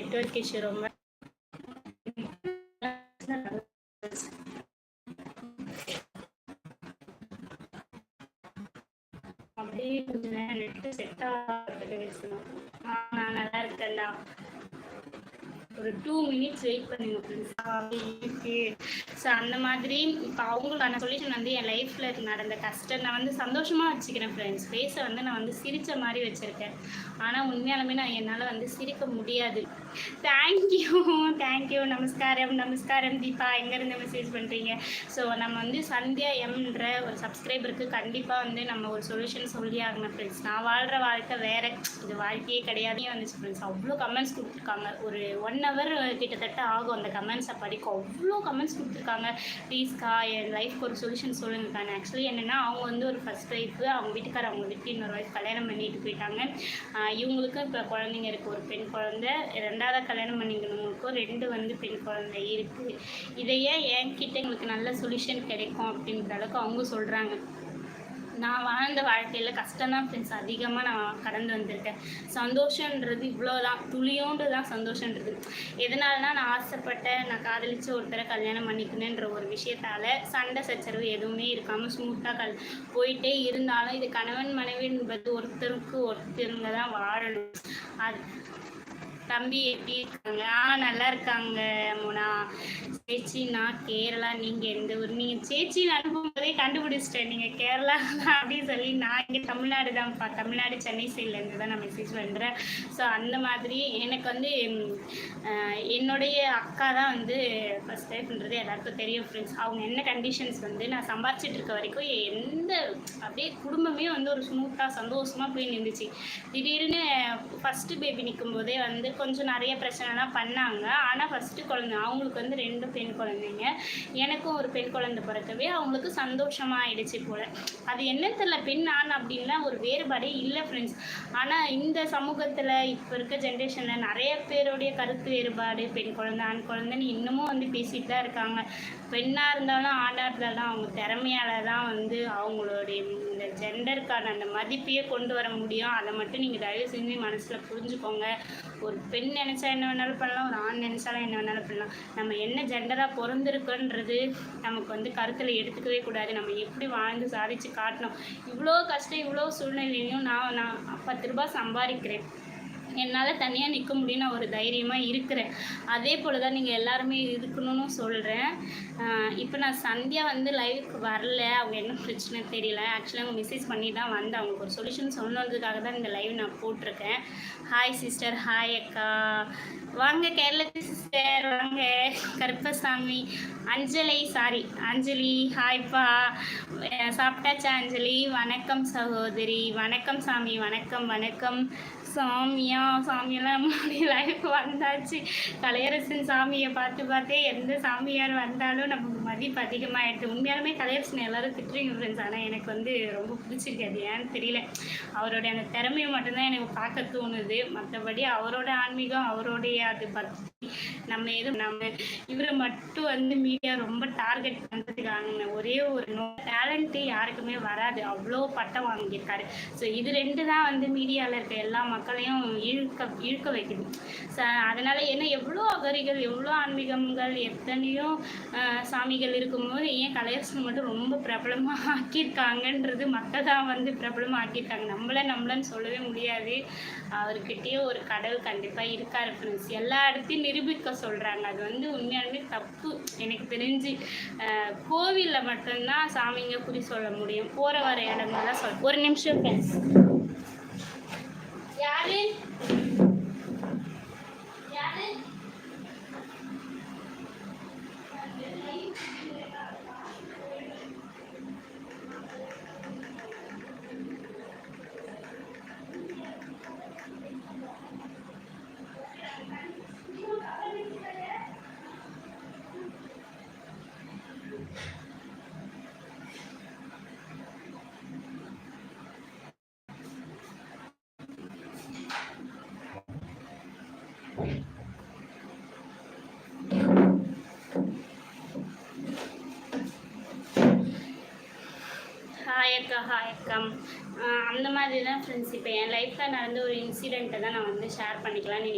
Network issue ரொம்ப அப்படியே கொஞ்ச நேரம் நெட்டு செட் ஆகிறதுக்கு பேசணும் நான் நல்லா இருக்கேன்டா. ஒரு டூ மினிட்ஸ் வெயிட் பண்ணுங்க ஃப்ரெண்ட்ஸ் ஸோ அந்த மாதிரி இப்போ அவங்களுக்கான சொல்யூஷன் வந்து என் லைஃப்பில் நடந்த கஷ்டம். நான் வந்து சந்தோஷமாக வச்சுக்கிறேன் ஃப்ரெண்ட்ஸ் ஃபேஸை வந்து நான் வந்து சிரித்த மாதிரி வச்சுருக்கேன். ஆனால் உண்மையாலுமே நான் என்னால் வந்து சிரிக்க முடியாது. தேங்க்யூ தேங்க்யூ நமஸ்காரம். நமஸ்காரம் தீபா. எங்கேருந்து மெசேஜ் பண்ணுறீங்க ஸோ நம்ம வந்து சந்தியா எம்ன்ற ஒரு சப்ஸ்கிரைபருக்கு கண்டிப்பாக வந்து நம்ம ஒரு சொல்யூஷன் சொல்லி ஆகணும் ஃப்ரெண்ட்ஸ் நான் வாழ்கிற வாழ்க்கை வேறு. இது வாழ்க்கையே கிடையாதே. வந்துச்சு ஃப்ரெண்ட்ஸ் அவ்வளோ கமெண்ட்ஸ் கொடுத்துருக்காங்க. ஒரு ஒன் ஹவர் கிட்டத்தட்ட ஆகும். அந்த கமெண்ட்ஸை படிக்க அவ்வளோ கமெண்ட்ஸ் கொடுத்துருக்காங்க. ப்ளீஸ்க்கா என் லைஃப்க்கு ஒரு சொல்யூஷன் சொல்லுங்கக்கா ஆக்சுவலி என்னென்னா அவங்க வந்து ஒரு ஃபஸ்ட் ஒய்ஃபு அவங்க வீட்டுக்கார அவங்க விட்டு இன்னொரு ஒய்ஃப் கல்யாணம் பண்ணிட்டு போயிட்டாங்க. இவங்களுக்கும் இப்போ குழந்தைங்க இருக்குது ஒரு பெண் குழந்தை ரெண்டாவது கல்யாணம் பண்ணிக்கணுங்களுக்கும் ரெண்டு வந்து பெண் குழந்தை இருக்குது இதையே என்கிட்ட எங்களுக்கு நல்ல சொல்யூஷன் கிடைக்கும் அப்படின்ற அளவுக்கு அவங்க சொல்கிறாங்க நான் வாழ்ந்த வாழ்க்கையில் கஷ்டம் தான் ஃப்ரெண்ட்ஸ் அதிகமாக நான் கடந்து வந்திருக்கேன். சந்தோஷன்றது இவ்வளோதான் துளியோண்டு தான் சந்தோஷன்றது எதனாலனா நான் ஆசைப்பட்டேன். நான் காதலிச்ச ஒருத்தரை கல்யாணம் பண்ணிக்கணுன்ற ஒரு விஷயத்தால் சண்டை சச்சரவு எதுவுமே இருக்காமல் ஸ்மூத்தாக கல் போயிட்டே இருந்தாலும் இது கணவன் மனைவி என்பது ஒருத்தருக்கு ஒருத்தருங்க தான் வாழணும். அது தம்பி எப்படி இருக்காங்க? ஆ நல்லா இருக்காங்க மோனா. சேச்சி நான் கேரளா நீங்கள் எந்த ஊர். நீங்கள் சேச்சின்னு அனுப்பும்போதே கண்டுபிடிச்சிட்டேன். நீங்கள் கேரளா அப்படின்னு சொல்லி நான் இங்கே தமிழ்நாடு தான்ப்பா தமிழ்நாடு சென்னை சைட்லேருந்து தான் நான் மெசேஜ் பண்ணுறேன் ஸோ அந்த மாதிரி எனக்கு வந்து என்னுடைய அக்கா தான் வந்து ஃபஸ்ட் லைஃப்ன்றது எல்லாருக்கும் தெரியும் ஃப்ரெண்ட்ஸ் அவங்க என்ன கண்டிஷன்ஸ் வந்து நான் சம்பாதிச்சிட்டு இருக்க வரைக்கும் எந்த அப்படியே குடும்பமே வந்து ஒரு ஸ்மூத்தாக சந்தோஷமாக போய் நின்றுச்சு. திடீர்னு ஃபஸ்ட்டு பேபி நிற்கும் போதே வந்து கொஞ்சம் நிறைய பிரச்சனைலாம் பண்ணாங்க. ஆனால் ஃபஸ்ட்டு குழந்தை அவங்களுக்கு வந்து ரெண்டு பெண் குழந்தைங்க. எனக்கும் ஒரு பெண் குழந்தை பிறக்கவே அவங்களுக்கு சந்தோஷமாக ஆயிடுச்சு போல். அது என்ன தெரியல பெண் ஆண் அப்படின்லாம் ஒரு வேறுபாடே இல்லை ஃப்ரெண்ட்ஸ் ஆனால் இந்த சமூகத்தில் இப்போ இருக்க ஜென்ரேஷனில் நிறைய பேருடைய கருத்து வேறுபாடு பெண் குழந்தை ஆண் குழந்தைன்னு இன்னமும் வந்து பேசிட்டு தான் இருக்காங்க. பெண்ணாக இருந்தாலும் ஆணாக இருந்தாலும் அவங்க திறமையால தான் வந்து அவங்களுடைய இந்த ஜெண்டருக்கான அந்த மதிப்பையே கொண்டு வர முடியும். அதை மட்டும் நீங்கள் தயவு செஞ்சு மனசில் புரிஞ்சுக்கோங்க. ஒரு பெண் நினச்சா என்ன வேணாலும் பண்ணலாம் ஒரு ஆண் நினச்சாலும் என்ன வேணாலும் பண்ணலாம். நம்ம என்ன ஜெண்டராக பிறந்திருக்கோன்றது நமக்கு வந்து கருத்தில் எடுத்துக்கவே கூடாது. நம்ம எப்படி வாழ்ந்து சாதிச்சு காட்டணும்? இவ்வளோ கஷ்டம் இவ்வளோ சூழ்நிலையும் நான் நான் பத்து ரூபாய் சம்பாதிக்கிறேன். என்னால் தனியாக நிற்க முடியும் நான் ஒரு தைரியமாக இருக்கிறேன். அதே போல் தான் நீங்கள் எல்லாருமே இருக்கணும்னு சொல்கிறேன் இப்போ நான் சந்தியா வந்து லைவுக்கு வரல. அவங்க என்ன பிரச்சனை தெரியல. ஆக்சுவலாக அவங்க மெசேஜ் பண்ணி தான் வந்தேன். அவங்களுக்கு ஒரு சொல்யூஷன் சொல்லணுன்றதுக்காக தான் இந்த லைவ் நான் போட்டிருக்கேன். ஹாய் சிஸ்டர் ஹாய் அக்கா. வாங்க கேரளத்து சிஸ்டர் வாங்க. கருப்பசாமி. அஞ்சலி சாரி அஞ்சலி ஹாய்ப்பா சாப்பிட்டாச்சா அஞ்சலி? வணக்கம் சகோதரி. வணக்கம் சாமி. வணக்கம் வணக்கம். சாமியா சாமியெல்லாம் முன்னாடி லைஃப் வந்தாச்சு. கலையரசன் சாமியை பார்த்து பார்த்தே எந்த சாமியார் வந்தாலும் நமக்கு மதிப்பு அதிகமாகிடுது உண்மையாலுமே கலையரசன் எல்லாரும் திட்டுறீங்க ஃப்ரெண்ட்ஸ் ஆனால் எனக்கு வந்து ரொம்ப பிடிச்சிருக்கு அது. ஏன்னு தெரியல. அவருடைய அந்த திறமையை மட்டும்தான் எனக்கு பார்க்க தோணுது. மற்றபடி அவரோட ஆன்மீகம் அவருடைய அது பக்தி நம்ம எதுவும் நம்ம இவரை மட்டும் வந்து மீடியா ரொம்ப டார்கெட் பண்ணுறதுக்கான ஒரே ஒரு நோ டேலண்ட்டு யாருக்குமே வராது. அவ்வளோ பட்டம் வாங்கியிருக்காரு. ஸோ இது ரெண்டு தான் வந்து மீடியாவில் இருக்க எல்லா மக்களையும் இழுக்க இழுக்க வைக்குது. ஸோ அதனால் என்ன எவ்வளோ அகரிகள் எவ்வளோ ஆன்மீகங்கள் எத்தனையோ சாமிகள் இருக்கும்போது ஏன் கலையரசன் மட்டும் ரொம்ப பிரபலமாக ஆக்கியிருக்காங்கன்றது மக்கள் தான் வந்து பிரபலமாக ஆக்கியிருக்காங்க நம்மள நம்மளன்னு சொல்லவே முடியாது. அவர்கிட்டயே ஒரு கடவுள் கண்டிப்பாக இருக்காரு ஃப்ரெண்ட்ஸ் எல்லா இடத்தையும் நிரூபிக்க சொல்கிறாங்க அது வந்து உண்மையாலுமே தப்பு. எனக்கு தெரிஞ்சு கோவிலில் மட்டும்தான் சாமிங்க குறி சொல்ல முடியும். போகிற வர இடங்கள்லாம் சொல் ஒரு நிமிஷம் ஃப்ரெண்ட்ஸ் யாரு யாரு? ஹாயக்கா ஹாயக்கம் அந்த மாதிரி தான் ஃப்ரெண்ட்ஸ் இப்போ என் லைஃப்பில் நடந்த ஒரு இன்சிடெண்ட்டை தான் நான் வந்து ஷேர் பண்ணிக்கலாம்னு